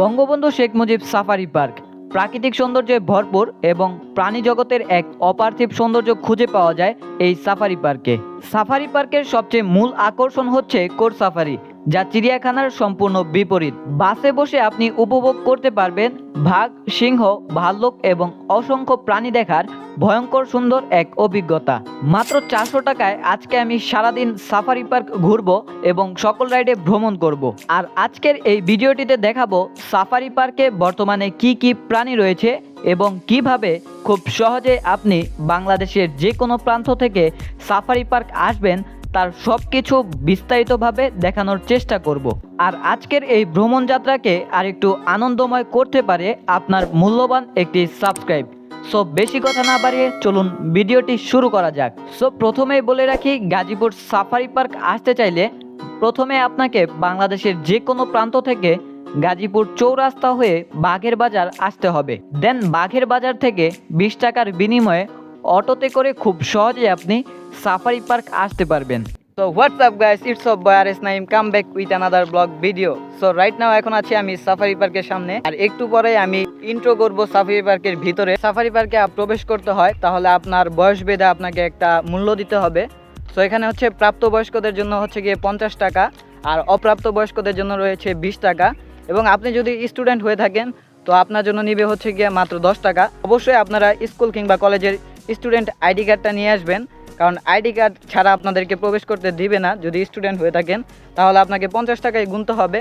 Bangabandhu Sheikh Mujib safari park. প্রাকৃতিক সৌন্দর্যে ভরপুর এবং প্রাণী জগতের এক অপার্থিব সৌন্দর্য খুঁজে পাওয়া যায় এই সাফারি পার্কে। সাফারি পার্কের সবচেয়ে মূল আকর্ষণ হচ্ছে কোর সাফারি। যা চিড়িয়াখানার সম্পূর্ণ বিপরীত বাসে বসে আপনি উপভোগ করতে পারবেন ভাগ, সিংহ, ভাল্লুক এবং অসংখ্য প্রাণী দেখার ভয়ঙ্কর সুন্দর এক অভিজ্ঞতা মাত্র চারশো টাকায় আজকে আমি সারাদিন সাফারি পার্ক ঘুরবো এবং সকল রাইডে ভ্রমণ করব। আর আজকের এই ভিডিওটিতে দেখাবো সাফারি পার্কে বর্তমানে কি কি প্রাণী রয়েছে এবং কীভাবে খুব সহজে আপনি বাংলাদেশের যে কোনো প্রান্ত থেকে সাফারি পার্ক আসবেন তার সব কিছু বিস্তারিতভাবে দেখানোর চেষ্টা করব। আর আজকের এই ভ্রমণ যাত্রাকে আরেকটু আনন্দময় করতে পারে আপনার মূল্যবান একটি সাবস্ক্রাইব সো বেশি কথা না বাড়িয়ে চলুন ভিডিওটি শুরু করা যাক। সো প্রথমেই বলে রাখি, গাজীপুর সাফারি পার্ক আসতে চাইলে প্রথমে আপনাকে বাংলাদেশের যে কোনো প্রান্ত থেকে গাজীপুর চৌরাস্তা হয়ে বাঘের বাজার আসতে হবে। দেন বাঘের বাজার থেকে বিশ টাকার বিনিময়ে অটোতে করে খুব সহজে আপনি সাফারি পার্ক আসতে পারবেন। So what's up guys it's of বয়ার S Naim come back with another blog video so right now এখন আছি আমি সাফারি পার্কের সামনে। আর একটু পরে আমি ইন্ট্রো করব সাফারি পার্কের ভিতরে। সাফারি পার্কে প্রবেশ করতে হয়, তাহলে আপনার বয়স ভেদে আপনাকে একটা মূল্য দিতে হবে। সো এখানে হচ্ছে প্রাপ্তবয়স্কদের জন্য হচ্ছে গিয়ে পঞ্চাশ টাকা, আর অপ্রাপ্ত বয়স্কদের জন্য রয়েছে বিশ টাকা। এবং আপনি যদি স্টুডেন্ট হয়ে থাকেন, তো আপনার জন্য নিবে হচ্ছে গিয়ে মাত্র দশ টাকা। অবশ্যই আপনারা স্কুল কিংবা কলেজের স্টুডেন্ট আইডি কার্ডটা নিয়ে আসবেন, কারণ আইডি কার্ড ছাড়া আপনাদেরকে প্রবেশ করতে দিবে না। যদি স্টুডেন্ট হয়ে থাকেন, তাহলে আপনাকে পঞ্চাশ টাকায় গুনতে হবে।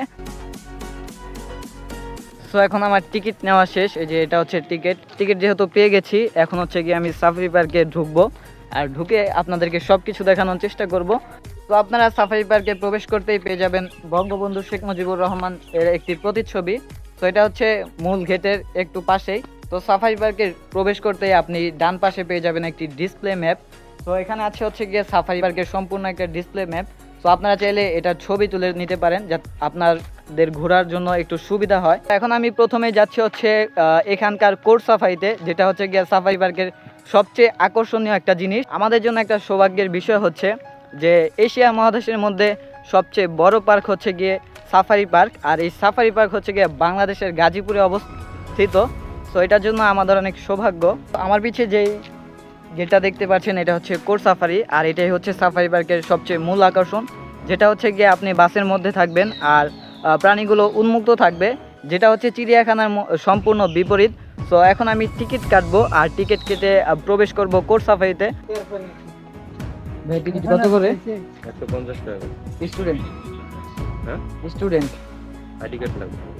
সো এখন আমার টিকিট নেওয়া শেষ। এই যে এটা হচ্ছে টিকিট। টিকিট যেহেতু পেয়ে গেছি, এখন হচ্ছে গিয়ে আমি সাফারি পার্কে ঢুকবো। আর ঢুকে আপনাদেরকে সব কিছু দেখানোর চেষ্টা করব। তো আপনারা সাফারি পার্কে প্রবেশ করতেই পেয়ে যাবেন বঙ্গবন্ধু শেখ মুজিবুর রহমান এর একটি প্রতিচ্ছবি। তো এটা হচ্ছে মূল গেটের একটু পাশেই। তো সাফারি পার্কে প্রবেশ করতেই আপনি ডান পাশে পেয়ে যাবেন একটি ডিসপ্লে ম্যাপ তো এখানে আছে হচ্ছে গিয়ে সাফারি পার্কের সম্পূর্ণ একটা ডিসপ্লে ম্যাপ তো আপনারা চাইলে এটা ছবি তুলে নিতে পারেন যাতে আপনাদের ঘোরার জন্য একটু সুবিধা হয়। এখন আমি প্রথমে যাচ্ছি হচ্ছে এখানকার কোর সাফারিতে যেটা হচ্ছে গিয়ে সাফারি পার্কের সবচেয়ে আকর্ষণীয় একটা জিনিস। আমাদের জন্য একটা সৌভাগ্যের বিষয় হচ্ছে যে এশিয়া মহাদেশের মধ্যে সবচেয়ে বড় পার্ক হচ্ছে গিয়ে সাফারি পার্ক। আর এই সাফারি পার্ক হচ্ছে গিয়ে বাংলাদেশের গাজীপুরে অবস্থিত। তো এটার জন্য আমাদের অনেক সৌভাগ্য। আমার পিছিয়ে যেই যেটা দেখতে পাচ্ছেন এটা হচ্ছে কোর সাফারি আর এটাই হচ্ছে সাফারি পার্কের সবচেয়ে মূল আকর্ষণ। যেটা হচ্ছে গিয়ে আপনি বাসের মধ্যে থাকবেন আর প্রাণীগুলো উন্মুক্ত থাকবে যেটা হচ্ছে চিড়িয়াখানার ম- সম্পূর্ণ বিপরীত। সো এখন আমি টিকিট কাটবো আর টিকিট কেটে প্রবেশ করব কোর সাফারিতে। টিকিট কত করে? একশো পঞ্চাশ টাকা স্টুডেন্ট। হ্যাঁ? স্টুডেন্ট। আইডি কার্ড লাগবে।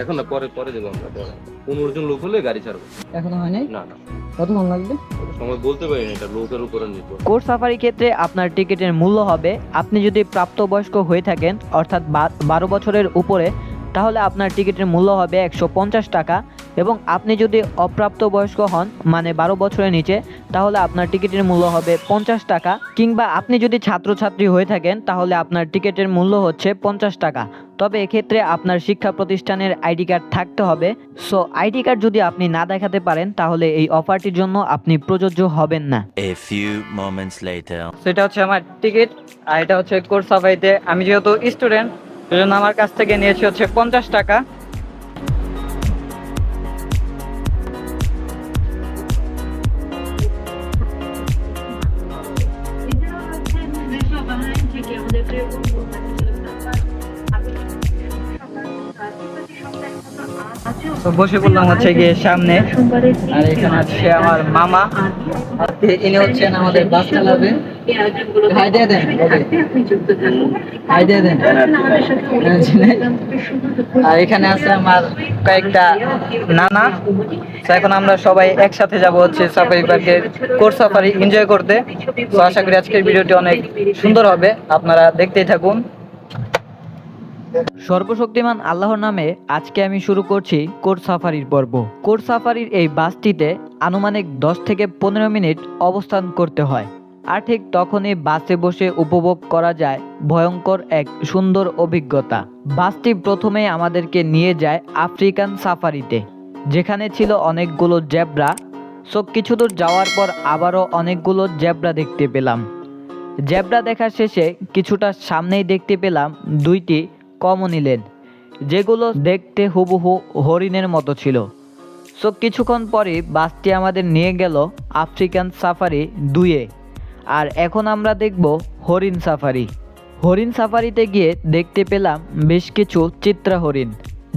এখন না পরে পরে দেবো আমরা পরে। পনেরো জন লোক হলে গাড়ি ছাড়বো। এখনও হয়নি না না। কতক্ষণ লাগবে? সময় বলতে পারি না এটা লোকের উপরে নির্ভর। কোর সাফারি ক্ষেত্রে আপনার টিকিটের মূল্য হবে। আপনি যদি প্রাপ্তবয়স্ক হয়ে থাকেন অর্থাৎ বারো বছরের উপরে তাহলে আপনার টিকিটের মূল্য হবে একশো পঞ্চাশ টাকা। এবং আপনি যদি অপ্রাপ্তবয়স্ক হন মানে বারো বছরের নিচে তাহলে আপনার টিকিটের মূল্য হবে পঞ্চাশ টাকা। কিংবা আপনি যদি ছাত্রছাত্রী হয়ে থাকেন তাহলে আপনার টিকিটের মূল্য হচ্ছে পঞ্চাশ টাকা। তবে এক্ষেত্রে আপনার শিক্ষা প্রতিষ্ঠানের আইডি কার্ড থাকতে হবে। সো আইডি কার্ড যদি আপনি না দেখাতে পারেন তাহলে এই অফারটির জন্য আপনি প্রযোজ্য হবেন না. সেটা হচ্ছে আমার টিকিট আর এটা হচ্ছে কোর্স সাফাইতে আমি যেহেতু স্টুডেন্ট সেজন্য আমার কাছ থেকে নিয়েছি হচ্ছে পঞ্চাশ টাকা। তো বসে পড়লাম হচ্ছে গিয়ে সামনে। আর এখানে আছে আমার মামা। ইনি হচ্ছেন আমাদের বাস চালাবেন হাই দেন হাই দেন। আর এখানে আছে আমার কয়েকটা নানা। এখন আমরা সবাই একসাথে যাব হচ্ছে সাফারি পার্কের কোর সাফারি এনজয় করতে। তো আশা করি আজকের ভিডিওটি অনেক সুন্দর হবে। আপনারা দেখতেই থাকুন। সর্বশক্তিমান আল্লাহর নামে আজকে আমি শুরু করছি কোর সাফারির পর্ব। কোর সাফারির এই বাসটিতে আনুমানিক দশ থেকে পনেরো মিনিট অবস্থান করতে হয়। আর ঠিক তখনই বাসে বসে উপভোগ করা যায় ভয়ঙ্কর এক সুন্দর অভিজ্ঞতা। বাসটি প্রথমে আমাদেরকে নিয়ে যায় আফ্রিকান সাফারিতে, যেখানে ছিল অনেকগুলো জেব্রা। সো কিছু দূর যাওয়ার পর আবারও অনেকগুলো জেব্রা দেখতে পেলাম। জেব্রা দেখা শেষে কিছুটা সামনেই দেখতে পেলাম দুইটি কমনিলেন যেগুলো দেখতে হুবহু হরিণের মতো ছিল। সো কিছুক্ষণ পরে বাসটি আমাদের নিয়ে গেল আফ্রিকান সাফারি দুয়ে আর এখন আমরা দেখব হরিণ সাফারি। হরিণ সাফারিতে গিয়ে দেখতে পেলাম বেশ কিছু চিত্রা হরিণ,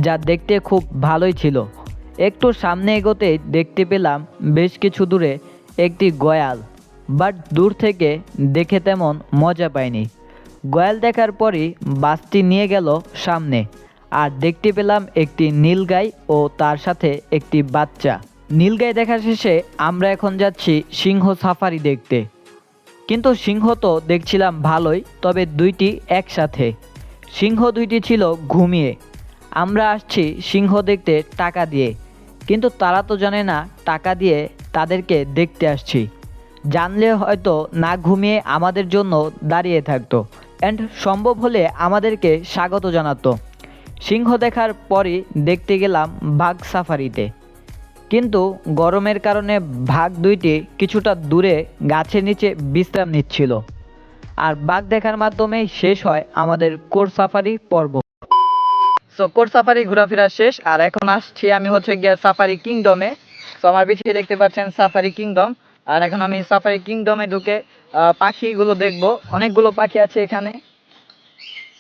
যা দেখতে খুব ভালোই ছিল। একটু সামনে এগোতে দেখতে পেলাম বেশ কিছু দূরে একটি গয়াল, বাট দূর থেকে দেখে তেমন মজা পাইনি। গয়াল দেখার পরই বাসটি নিয়ে গেল সামনে। আর দেখতে পেলাম একটি নীলগাই ও তার সাথে একটি বাচ্চা। নীলগাই দেখা শেষে আমরা এখন যাচ্ছি সিংহ সাফারি দেখতে। কিন্তু সিংহ তো দেখছিলাম ভালোই, তবে দুইটি একসাথে। সিংহ দুইটি ছিল ঘুমিয়ে। আমরা আসছি সিংহ দেখতে টাকা দিয়ে। কিন্তু তারা তো জানে না, টাকা দিয়ে তাদেরকে দেখতে আসছি। জানলে হয়তো না ঘুমিয়ে আমাদের জন্য দাঁড়িয়ে থাকতো। অ্যান্ড সম্ভব হলে আমাদেরকে স্বাগত জানাতো। সিংহ দেখার পরই দেখতে গেলাম বাঘ সাফারিতে। কিন্তু গরমের কারণে বাঘ দুইটি কিছুটা দূরে গাছের নিচে বিশ্রাম নিচ্ছিল। আর বাঘ দেখার মাধ্যমেই শেষ হয় আমাদের কোর সাফারি পর্ব। সো কোর সাফারি ঘোরাফেরা শেষ, আর এখন আসছি আমি হচ্ছে গিয়ে সাফারি কিংডমে। তো আমার পিছিয়ে দেখতে পাচ্ছেন সাফারি কিংডম। আর এখন আমি সাফারি কিংডমে ঢুকে পাখিগুলো দেখব। অনেকগুলো পাখি আছে এখানে।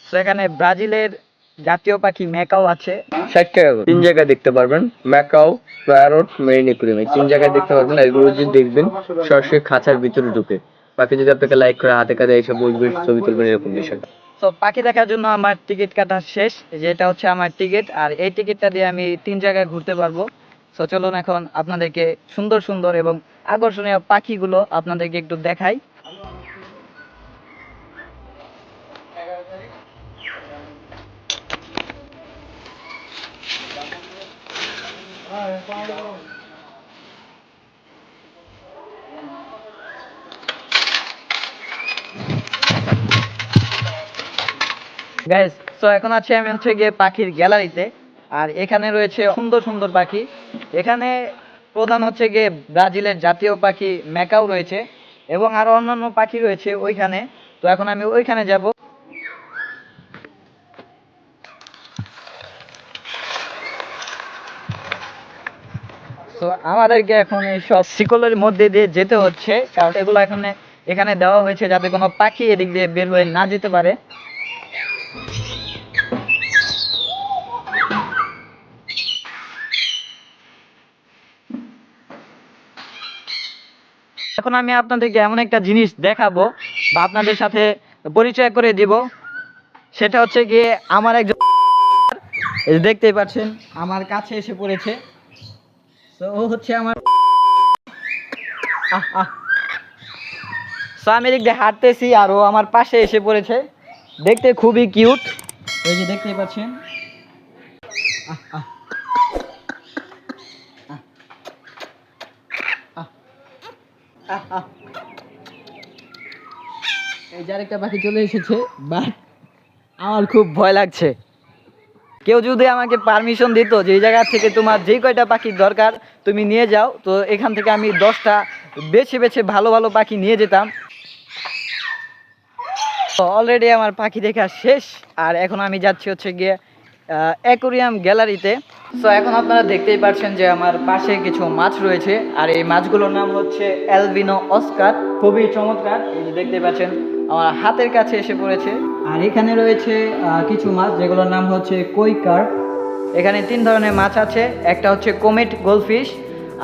তো এখানে ব্রাজিলের জাতীয় পাখি ম্যাকাও আছে। ষাট টাকা করে। তিন জায়গায় দেখতে পারবেন। ম্যাকাও প্যারট মেরিন একুরিয়াম এই তিন জায়গায় দেখতে পারবেন। এগুলো যদি দেখবেন সরাসরি খাঁচার ভিতরে ঢুকে। বাকি যদি আপনাকে লাইক করে হাতে কাঁধে এসে বসবে ছবি তুলবেন এরকম বিষয়টা তো পাখি দেখার জন্য আমার টিকিট কাটা শেষ। যেটা হচ্ছে আমার টিকিট আর এই টিকিটটা দিয়ে আমি তিন জায়গায় ঘুরতে পারব। তো চলুন এখন আপনাদেরকে সুন্দর সুন্দর এবং আকর্ষণীয় পাখিগুলো আপনাদেরকে একটু দেখাই। গাইস তো এখন আছি আমি হচ্ছে গিয়ে পাখির গ্যালারিতে, আর এখানে রয়েছে সুন্দর সুন্দর পাখি। এখানে প্রধান হচ্ছে গিয়ে ব্রাজিলের জাতীয় পাখি ম্যাকাও রয়েছে, এবং আরও অন্যান্য পাখি রয়েছে ওইখানে। তো এখন আমি ওইখানে যাব। তো আমাদেরকে এখন এই সব শিকলের মধ্যে দিয়ে যেতে হচ্ছে, কারণ এগুলো এখানে এখানে দেওয়া হয়েছে যাতে কোনো পাখি এদিক দিয়ে বের হয়ে না যেতে পারে। এখন আমি আপনাদেরকে এমন একটা জিনিস দেখাবো বা আপনাদের সাথে পরিচয় করে দিব। সেটা হচ্ছে গিয়ে আমার একজন দেখতেই পাচ্ছেন, আমার কাছে এসে পড়েছে। ও হচ্ছে আমার। So, আমি এদিক হাঁটতেছি আর ও আমার পাশে এসে পড়েছে। দেখতে খুবই কিউট ওই যে দেখতেই পাচ্ছেন। এই যে আরেকটা পাখি চলে এসেছে বাট আমার খুব ভয় লাগছে। কেউ যদি আমাকে পারমিশন দিত যে এই জায়গা থেকে তোমার যেই কয়টা পাখির দরকার, তুমি নিয়ে যাও। তো এখান থেকে আমি দশটা বেছে বেছে ভালো ভালো পাখি নিয়ে যেতাম। অলরেডি আমার পাখি দেখা শেষ। আর এখন আমি যাচ্ছি হচ্ছে গিয়ে অ্যাকোরিয়াম গ্যালারিতে তো। এখন আপনারা দেখতেই পাচ্ছেন যে আমার পাশে কিছু মাছ রয়েছে। আর এই মাছগুলোর নাম হচ্ছে অ্যালবিনো অস্কার খুবই চমৎকার। এই যে দেখতে পাচ্ছেন আমার হাতের কাছে এসে পড়েছে। আর এখানে রয়েছে কিছু মাছ যেগুলোর নাম হচ্ছে কই কার্প এখানে তিন ধরনের মাছ আছে একটা হচ্ছে কোমেট গোল্ডফিশ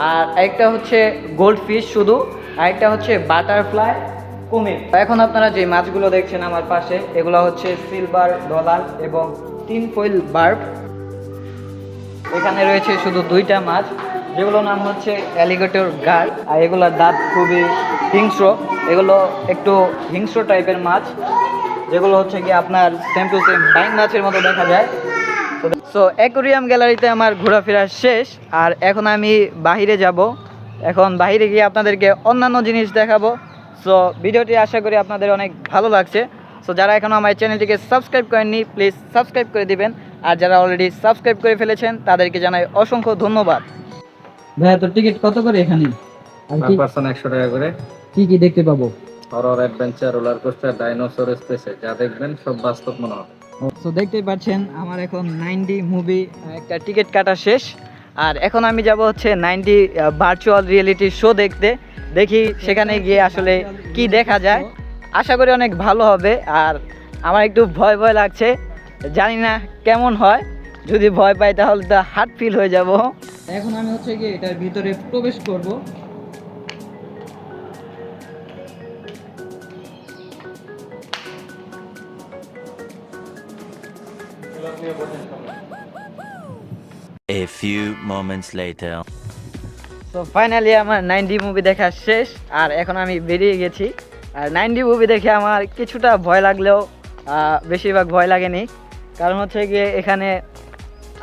আর একটা হচ্ছে গোল্ডফিশ শুধু আর একটা হচ্ছে বাটারফ্লাই কোমেট। এখন আপনারা যে মাছগুলো দেখছেন আমার পাশে এগুলো হচ্ছে সিলভার ডলার এবং তিন ফয়েল বার্ব। এখানে রয়েছে শুধু দুইটা মাছ যেগুলোর নাম হচ্ছে অ্যালিগেটর গার্ড আর এগুলোর দাঁত খুবই হিংস্র, এগুলো একটু হিংস্র টাইপের মাছ, যেগুলো হচ্ছে কি আপনার সেম টু সেম বাইন মাছের মতো দেখা যায়। সো অ্যাকোরিয়াম গ্যালারিতে আমার ঘোরাফেরা শেষ, আর এখন আমি বাইরে যাব। এখন বাইরে গিয়ে আপনাদেরকে অন্যান্য জিনিস দেখাবো। সো ভিডিওটি আশা করি আপনাদের অনেক ভালো লাগছে। সো যারা এখনও আমার চ্যানেলটিকে সাবস্ক্রাইব করেননি প্লিজ সাবস্ক্রাইব করে দিবেন। আর যারা অলরেডি সাবস্ক্রাইব করে ফেলেছেন, তাদেরকে জানাই অসংখ্য ধন্যবাদ। ভাইয়া, তোর টিকিট কত করে এখানে? একশো টাকা করে। কি কি দেখতে পাবো? Horror adventure roller coaster dinosaur স্পেসে যা দেখবেন সব বাস্তব মনে হবে। তো দেখতেই পাচ্ছেন আমার এখন নাইনটি মুভি একটা টিকিট কাটা শেষ। আর এখন আমি যাব হচ্ছে নাইনটি ভার্চুয়াল রিয়েলিটি শো দেখতে। দেখি সেখানে গিয়ে আসলে কি দেখা যায়। আশা করি অনেক ভালো হবে। আর আমার একটু ভয় ভয় লাগছে। জানি না কেমন হয়। যদি ভয় পাই তাহলে তো হার্ট ফিল হয়ে যাব। এখন আমি হচ্ছে গিয়ে এটার ভিতরে প্রবেশ করব। A few moments later. তো ফাইনালি আমার নাইনডি মুভি দেখা শেষ, আর এখন আমি বেরিয়ে গেছি। আর নাইনডি মুভি দেখে আমার কিছুটা ভয় লাগলেও বেশিরভাগ ভয় লাগেনি। কারণ হচ্ছে গিয়ে এখানে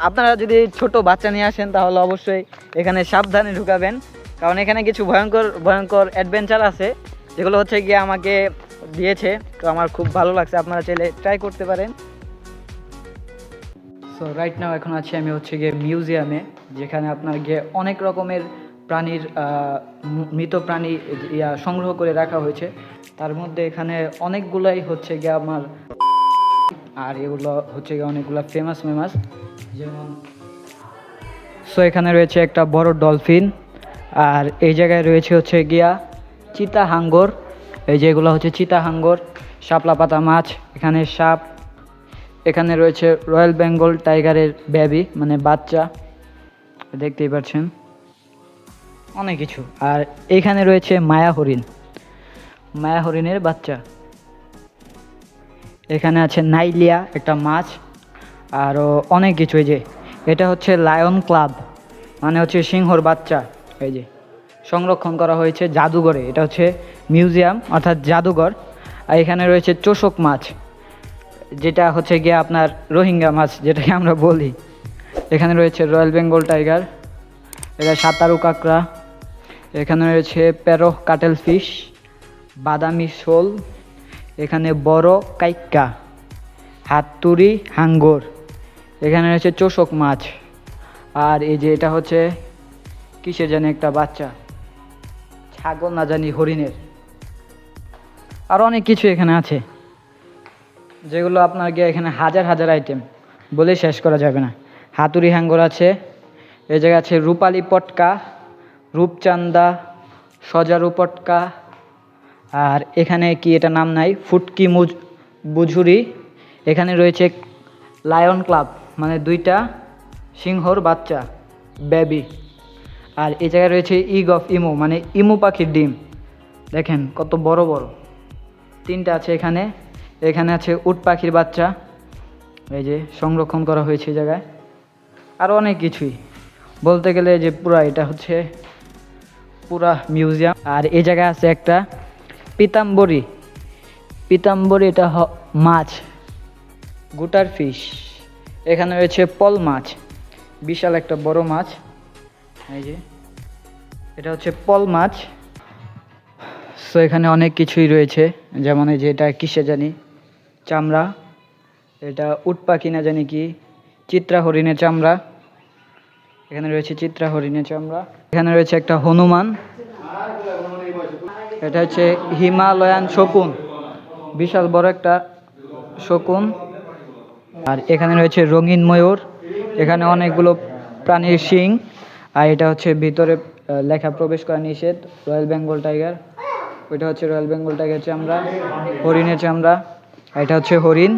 আপনারা যদি ছোট বাচ্চা নিয়ে আসেন, তাহলে অবশ্যই এখানে সাবধানে ঢুকাবেন। কারণ এখানে কিছু ভয়ঙ্কর ভয়ঙ্কর অ্যাডভেঞ্চার আছে, যেগুলো হচ্ছে গিয়ে আমাকে দিয়েছে। তো আমার খুব ভালো লাগছে, আপনারা চাইলে ট্রাই করতে পারেন। সো রাইট নাও এখন আছি আমি হচ্ছে গিয়ে মিউজিয়ামে যেখানে আপনার গিয়ে অনেক রকমের প্রাণীর মৃত প্রাণী ইয়া সংগ্রহ করে রাখা হয়েছে। তার মধ্যে এখানে অনেকগুলাই হচ্ছে গিয়ে আমার আর এগুলো হচ্ছে গিয়ে অনেকগুলো ফেমাস ফেমাস যেমন সো এখানে রয়েছে একটা বড় ডলফিন আর এই জায়গায় রয়েছে হচ্ছে গিয়া চিতা হাঙ্গর এই যেগুলো হচ্ছে চিতা হাঙ্গর শাপলা পাতা মাছ, এখানে সাপ এখানে রয়েছে রয়্যাল বেঙ্গল টাইগারের ব্যাবি মানে বাচ্চা। দেখতেই পাচ্ছেন। অনেক কিছু। আর এইখানে রয়েছে মায়া হরিণ। মায়া হরিণের বাচ্চা। এখানে আছে নাইলিয়া, একটা মাছ। আরও অনেক কিছু, এই যে। এটা হচ্ছে লায়ন ক্লাব মানে হচ্ছে সিংহর বাচ্চা, এই যে। সংরক্ষণ করা হয়েছে জাদুঘরে। এটা হচ্ছে মিউজিয়াম, অর্থাৎ জাদুঘর। আর এখানে রয়েছে চোষক মাছ। যেটা হচ্ছে গিয়ে আপনার রোহিঙ্গা মাছ, যেটাকে আমরা বলি। এখানে রয়েছে রয়্যাল বেঙ্গল টাইগার এটা সাঁতারু কাঁকড়া, এখানে রয়েছে প্যারো কাটেল ফিশ, বাদামি শোল, এখানে বড় কাইক্কা, হাতুড়ি হাঙ্গর, এখানে রয়েছে চোষক মাছ। আর এই যে এটা হচ্ছে কিসের জানি একটা বাচ্চা, ছাগল না জানি হরিণের। আর অনেক কিছু এখানে আছে। যেগুলো আপনার গিয়ে এখানে হাজার হাজার আইটেম বলে শেষ করা যাবে না। হাতুড়ি হ্যাঙ্গর আছে, এই জায়গায় আছে রূপালি পটকা রূপচান্দা সজারু পটকা, আর এখানে কি এটা নাম নাই? ফুটকি মুজ বুঝুরি। এখানে রয়েছে লায়ন ক্লাব মানে দুইটা সিংহর বাচ্চা বেবি আর এই জায়গায় রয়েছে ইগ অফ ইমু মানে ইমু পাখির ডিম। দেখেন কত বড় বড়। তিনটা আছে এখানে। এখানে আছে উট পাখির বাচ্চা। এই যে সংরক্ষণ করা হয়েছে জায়গায়। আরও অনেক কিছুই। বলতে গেলে যে পুরা এটা হচ্ছে পুরা মিউজিয়াম। আর এই জায়গায় আছে একটা পিতাম্বরী। পিতাম্বরী এটা মাছ। গুটার ফিশ। এখানে রয়েছে পল মাছ। বিশাল একটা বড় মাছ। এই যে, এটা হচ্ছে পল মাছ। সো এখানে অনেক কিছুই রয়েছে। যেমন এই যে এটা কিসে জানি? চামড়া, এটা উট পাখি না জানি কি চিত্রা হরিণের চামড়া, এখানে রয়েছে চিত্রা হরিণের চামড়া, এখানে রয়েছে একটা হনুমান, এটা হচ্ছে হিমালয়ান শকুন, বিশাল বড় একটা শকুন, আর এখানে রয়েছে রঙিন ময়ূর, এখানে অনেকগুলো প্রাণীর শিং, আর এটা হচ্ছে ভিতরে লেখা প্রবেশ করা নিষেধ, রয়্যাল বেঙ্গল টাইগার, ওইটা হচ্ছে রয়্যাল বেঙ্গল টাইগার চামড়া, হরিণের চামড়া এটা হচ্ছে হরিণ,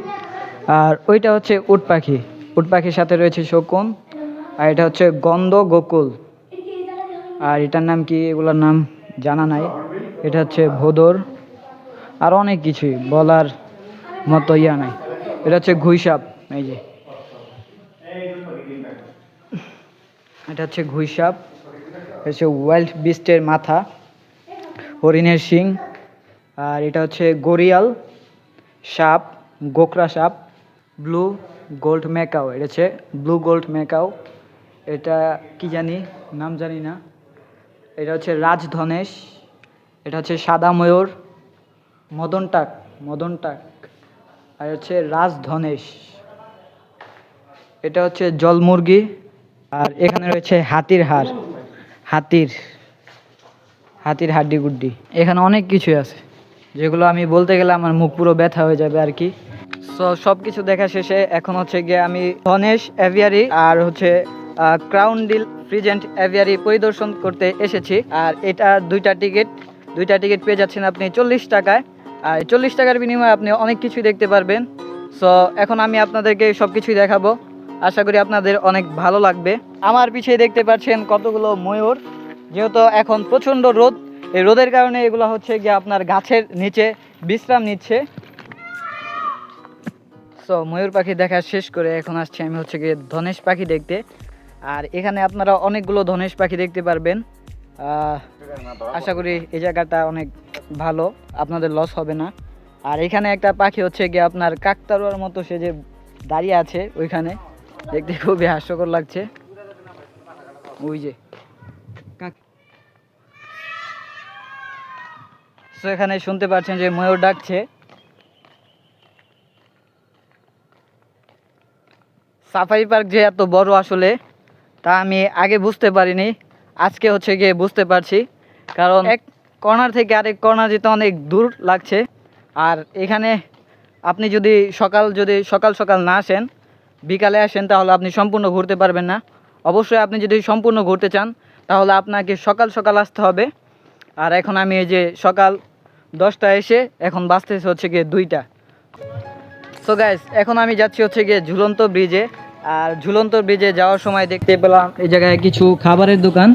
আর ওইটা হচ্ছে উট পাখি। উট পাখির সাথে রয়েছে শকুন, আর এটা হচ্ছে গন্ধ গোকুল। আর এটার নাম কি? এগুলোর নাম জানা নাই। এটা হচ্ছে ভোদর, আর অনেক কিছুই বলার মতো ইয়া নাই। এটা হচ্ছে ঘুইসাপ, এই যে। এটা হচ্ছে ঘুইসাপ হচ্ছে ওয়াইল্ড বিস্টের মাথা, হরিণের শিং, আর এটা হচ্ছে গরিয়াল সাপ, গোকরা সাপ, ব্লু গোল্ড মেকাও এটা হচ্ছে ব্লু গোল্ড মেকাও এটা কি জানি, নাম জানি না, এটা হচ্ছে রাজধনেশ, এটা হচ্ছে সাদা ময়ূর, মদন টাক মদন টাক, আর হচ্ছে রাজধনেশ। এটা হচ্ছে জলমুরগি আর এখানে রয়েছে হাতির হাড়, হাতির হাতির হাড্ডি গুড্ডি এখানে অনেক কিছুই আছে। যেগুলো আমি বলতে গেলে আমার মুখ পুরো ব্যথা হয়ে যাবে আর কি। সো সব কিছু দেখা শেষে এখন হচ্ছে গিয়ে আমি ধনেশ অ্যাভিয়ারি আর হচ্ছে ক্রাউন ডিল ফ্রিজেন্ট অ্যাভিয়ারি পরিদর্শন করতে এসেছি। আর এটা দুইটা টিকিট দুইটা টিকিট পেয়ে যাচ্ছেন আপনি চল্লিশ টাকায়। আর চল্লিশ টাকার বিনিময়ে আপনি অনেক কিছুই দেখতে পারবেন। সো এখন আমি আপনাদেরকে সব কিছুই দেখাবো। আশা করি আপনাদের অনেক ভালো লাগবে। আমার পিছিয়ে দেখতে পাচ্ছেন কতগুলো ময়ূর, যেহেতু এখন প্রচণ্ড রোদ এই রোদের কারণে এগুলো হচ্ছে গিয়ে আপনার গাছের নিচে বিশ্রাম নিচ্ছে। সো ময়ূর পাখি দেখা শেষ করে এখন আসছি আমি হচ্ছে গিয়ে ধনেশ পাখি দেখতে। আর এখানে আপনারা অনেকগুলো ধনেশ পাখি দেখতে পারবেন। আশা করি এই জায়গাটা অনেক ভালো, আপনাদের লস হবে না। আর এখানে একটা পাখি হচ্ছে গিয়ে আপনার কাকতারুয়ার মতো সে যে দাঁড়িয়ে আছে ওইখানে, দেখতে খুবই হাস্যকর লাগছে। ওই যে So, এখানে শুনতে পাচ্ছেন যে ময়ূর ডাকছে। সাফারি পার্ক যে এত বড় আসলে তা আমি আগে বুঝতে পারিনি। আজকে হচ্ছে গিয়ে বুঝতে পারছি। কারণ এক কর্নার থেকে আরেক কর্নার যেতে অনেক দূর লাগছে। আর এখানে আপনি যদি সকাল যদি সকাল সকাল না আসেন বিকালে আসেন তাহলে আপনি সম্পূর্ণ ঘুরতে পারবেন না। অবশ্যই আপনি যদি সম্পূর্ণ ঘুরতে চান তাহলে আপনাকে সকাল সকাল আসতে হবে। আর এখন আমি এই যে সকাল দশটা এসে এখন বাঁচতেছে হচ্ছে গিয়ে দুইটা। সো গাইস এখন আমি যাচ্ছি হচ্ছে গিয়ে ঝুলন্ত ব্রিজে আর ঝুলন্ত ব্রিজে যাওয়ার সময় দেখতে পেলাম এই জায়গায় কিছু খাবারের দোকান।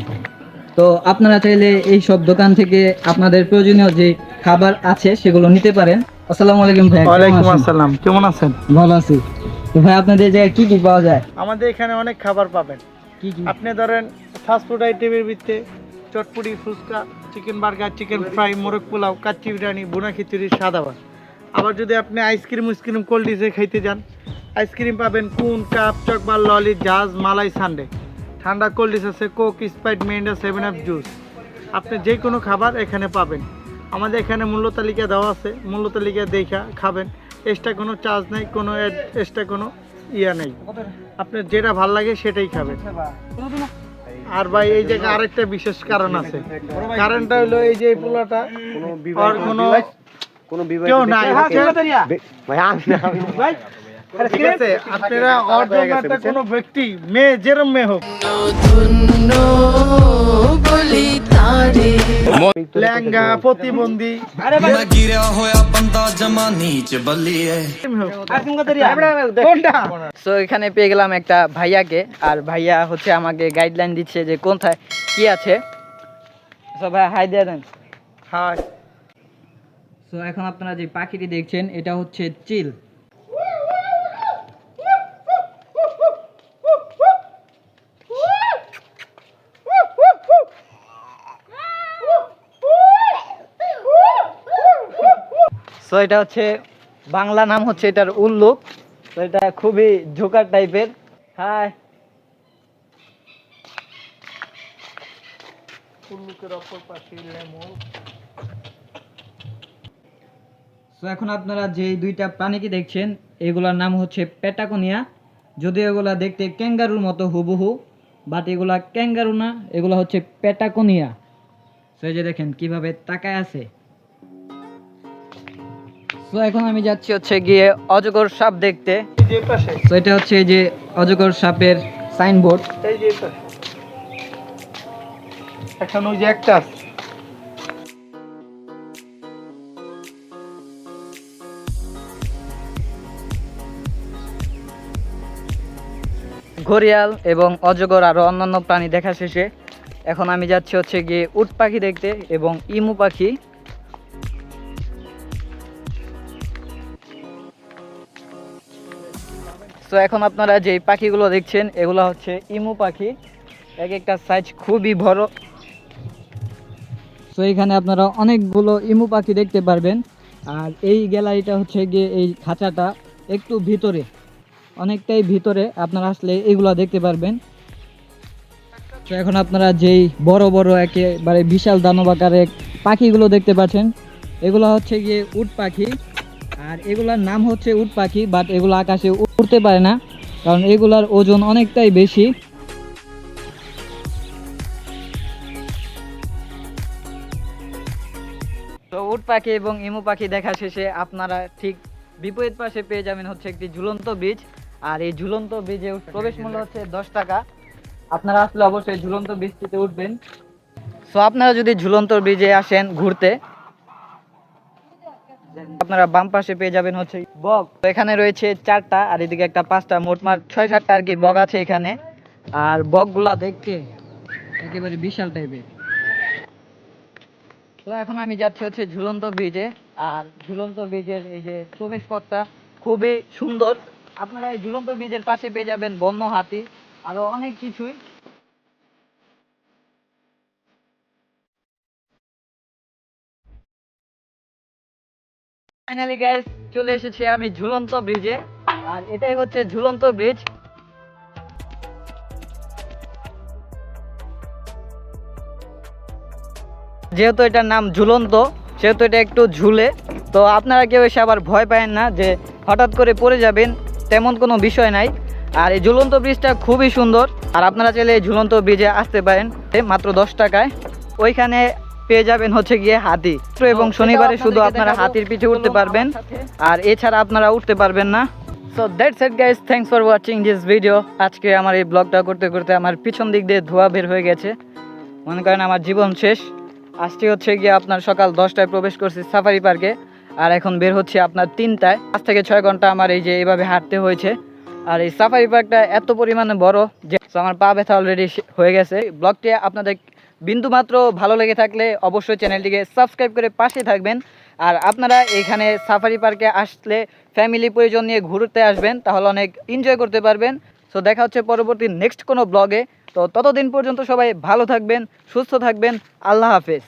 তো আপনারা চাইলে এই সব দোকান থেকে আপনাদের প্রয়োজনীয় যে খাবার আছে সেগুলো নিতে পারেন। আসসালামু আলাইকুম ভাই ওয়ালাইকুম আসসালাম কেমন আছেন? ভালো আছি। তো ভাই আপনাদের এই জায়গায় কি কি পাওয়া যায়? আমাদের এখানে অনেক খাবার পাবেন। কি কি? আপনি ধরেন ফাস্ট ফুড আইটেমের ভিত্তিতে চটপুরি ফুচকা চিকেন বার্গার চিকেন ফ্রাই মোরগ পোলাও কাচ্চি বিরিয়ানি বোনা খিচুড়ি সাদা ভাত। আবার যদি আপনি আইসক্রিম উইসক্রিম কোল্ড ড্রিঙ্কসে খাইতে যান আইসক্রিম পাবেন কুন কাপ চকবার ললি জাজ মালাই সানডে। ঠান্ডা কোল্ড ড্রিঙ্কস আছে কোক স্প্রাইট মেন্ডা সেভেন আপ জুস। আপনি যে কোনো খাবার এখানে পাবেন। আমাদের এখানে মূল্য তালিকা দেওয়া আছে মূল্য তালিকা দেখা খাবেন। এক্সট্রা কোনো চার্জ নেই কোনো এক্সট্রা কোনো ইয়া নেই। আপনার যেটা ভালো লাগে সেটাই খাবেন। আর ভাই এই জায়গায় আরেকটা বিশেষ কারণ আছে। কারণটা হলো এই যে পোলাটা কোনো বিবাহ কোনো কেউ নাই ভাই কোনো ব্যক্তি মেয়ে যেরম মেয়ে হোক। প্রতিবন্ধী। এখানে পেয়ে গেলাম একটা ভাইয়াকে আর ভাইয়া হচ্ছে আমাকে গাইডলাইন দিচ্ছে যে কোথায় কি আছে। সো হাই দিয়ে দেন হাই এখন আপনারা যে পাখিটি দেখছেন এটা হচ্ছে চিল। সো এটা হচ্ছে বাংলা নাম হচ্ছে এটার উল্লুক। তো এটা খুবই ঝোকার টাইপের। হাই। সো এখন আপনারা যে দুইটা প্রাণীকে দেখছেন এগুলার নাম হচ্ছে পেটাকোনিয়া যদিও এগুলা দেখতে ক্যাঙ্গারুর মতো হুবহু বাট এগুলা ক্যাঙ্গারু না এগুলা হচ্ছে পেটাকোনিয়া সো এই যে দেখেন কীভাবে তাকায় আছে। সো এখন আমি যাচ্ছি হচ্ছে গিয়ে অজগর সাপ দেখতে। তো এটা হচ্ছে এই যে অজগর সাপের সাইনবোর্ড। এখন ওই যে একটা ঘড়িয়াল এবং অজগর আরও অন্যান্য প্রাণী দেখা শেষে। এখন আমি যাচ্ছি হচ্ছে গিয়ে উট পাখি দেখতে এবং ইমু পাখি। তো এখন আপনারা যে পাখিগুলো দেখছেন, এগুলো হচ্ছে ইমু পাখি। এক একটা সাইজ খুবই বড়। সো এখানে আপনারা অনেকগুলো ইমু পাখি দেখতে পারবেন। আর এই গ্যালারিটা হচ্ছে গিয়ে এই খাঁচাটা একটু ভিতরে। অনেকটাই ভিতরে আপনারা আসলে এগুলো দেখতে পারবেন। তো এখন আপনারা যেই বড় বড় একেবারে বিশাল দানব আকারের পাখিগুলো দেখতে পাচ্ছেন, এগুলো হচ্ছে গিয়ে উট পাখি। আর এগুলার নাম হচ্ছে উট পাখি বাট এগুলো আকাশে উঠতে পারে না, কারণ এগুলার ওজন অনেকটাই বেশি। তো উট পাখি এবং ইমু পাখি দেখা শেষে আপনারা ঠিক বিপরীত পাশে পেয়ে যাবেন হচ্ছে একটি ঝুলন্ত ব্রিজ আর এই ঝুলন্ত ব্রিজে প্রবেশ মূল্য হচ্ছে দশ টাকা। আপনারা আসলে অবশ্যই ঝুলন্ত ব্রিজটিতে উঠবেন। সো আপনারা যদি ঝুলন্ত ব্রিজে আসেন ঘুরতে আপনারা বাম পাশে পেয়ে যাবেন হচ্ছে তো এখানে রয়েছে চারটা, আর এদিকে একটা পাঁচটা মোটমাট ছয়, সাতটা আর কি বগ আছে এখানে। আর বগগুলা দেখতে একেবারে বিশাল টাইপের এখন আমি যাচ্ছি হচ্ছে ঝুলন্ত ব্রিজে আর ঝুলন্ত ব্রিজের এই যে প্রবেশ পথটা খুবই সুন্দর। আপনারা এই ঝুলন্ত ব্রিজের পাশে পেয়ে যাবেন বন্য হাতি। আরও অনেক কিছুই। ফাইনালি গাইস চলে এসেছি আমি ঝুলন্ত ব্রিজে আর এটাই হচ্ছে ঝুলন্ত ব্রিজ যেহেতু এটার নাম ঝুলন্ত, সেহেতু এটা একটু ঝুলে, তো আপনারা কেউ এসে আবার ভয় পাবেন না যে হঠাৎ করে পড়ে যাবেন, তেমন কোনো বিষয় নাই। আর এই ঝুলন্ত ব্রিজটা খুবই সুন্দর। আর আপনারা চাইলে এই ঝুলন্ত ব্রিজে আসতে পারেন মাত্র দশ টাকায়। ওইখানে পেয়ে যাবেন হচ্ছে গিয়ে হাতি। এবং শনিবারে শুধু আপনারা হাতির পিঠে উঠতে পারবেন। আর এছাড়া আপনারা উঠতে পারবেন না। So that's it guys thanks for watching this video আজকে আমার এই ব্লগটা করতে করতে আমার পিছন দিক দিয়ে ধোয়া বের হয়ে গেছে। মনে করেন আমার জীবন শেষ। আজকে হচ্ছে গিয়ে আপনার সকাল দশটায় প্রবেশ করছি সাফারি পার্কে আর এখন বের হচ্ছে আপনার তিনটায়। পাঁচ থেকে ছয় ঘণ্টা আমার এই যে এইভাবে হাঁটতে হয়েছে। আর এই সাফারি পার্কটা এত পরিমাণে বড় যে আমার পা ব্যথা অলরেডি হয়ে গেছে। ব্লগটি আপনাদের বিন্দু মাত্র ভালো লেগে থাকলে অবশ্যই চ্যানেলটিকে সাবস্ক্রাইব করে পাশে থাকবেন। আর আপনারা এখানে সাফারি পার্কে আসলে ফ্যামিলি পরিজন নিয়ে ঘুরতে আসবেন, তাহলে অনেক এনজয় করতে পারবেন। সো দেখা হচ্ছে পরবর্তী নেক্সট কোনো ব্লগে তো ততদিন পর্যন্ত সবাই ভালো থাকবেন, সুস্থ থাকবেন। আল্লাহ হাফেজ।